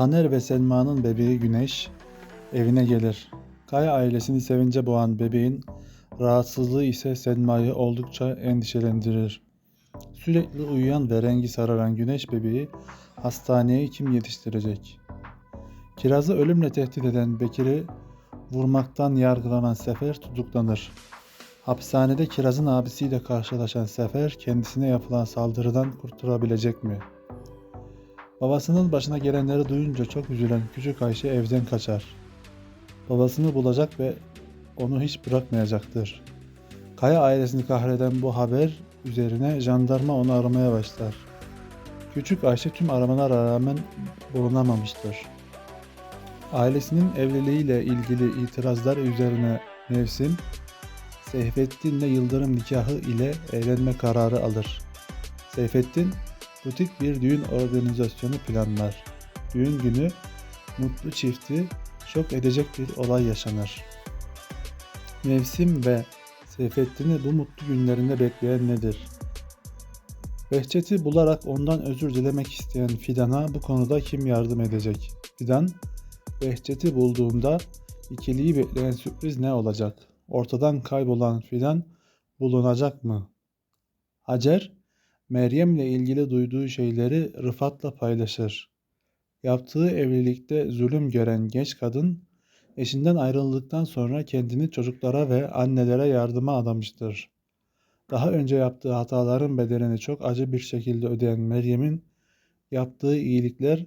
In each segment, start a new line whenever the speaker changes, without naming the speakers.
Taner ve Selma'nın bebeği Güneş evine gelir. Kaya ailesini sevince boğan bebeğin rahatsızlığı ise Selma'yı oldukça endişelendirir. Sürekli uyuyan ve rengi sararan Güneş bebeği hastaneye kim yetiştirecek? Kiraz'ı ölümle tehdit eden Bekir'i vurmaktan yargılanan Sefer tutuklanır. Hapishanede Kiraz'ın abisiyle karşılaşan Sefer kendisine yapılan saldırıdan kurtulabilecek mi? Babasının başına gelenleri duyunca çok üzülen küçük Ayşe evden kaçar. Babasını bulacak ve onu hiç bırakmayacaktır. Kaya ailesini kahreden bu haber üzerine jandarma onu aramaya başlar. Küçük Ayşe tüm aramalara rağmen bulunamamıştır. Ailesinin evliliğiyle ilgili itirazlar üzerine Mevsim, Seyfettin'le Yıldırım nikahı ile evlenme kararı alır. Seyfettin, butik bir düğün organizasyonu planlar. Düğün günü mutlu çifti şok edecek bir olay yaşanır. Mevsim ve Seyfettin'i bu mutlu günlerinde bekleyen nedir? Behçet'i bularak ondan özür dilemek isteyen Fidan'a bu konuda kim yardım edecek? Fidan, Behçet'i bulduğumda ikiliyi bekleyen sürpriz ne olacak? Ortadan kaybolan Fidan bulunacak mı? Hacer, Meryem'le ilgili duyduğu şeyleri Rıfat'la paylaşır. Yaptığı evlilikte zulüm gören genç kadın, eşinden ayrıldıktan sonra kendini çocuklara ve annelere yardıma adamıştır. Daha önce yaptığı hataların bedelini çok acı bir şekilde ödeyen Meryem'in yaptığı iyilikler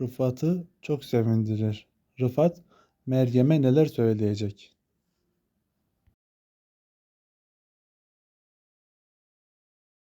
Rıfat'ı çok sevindirir. Rıfat, Meryem'e neler söyleyecek?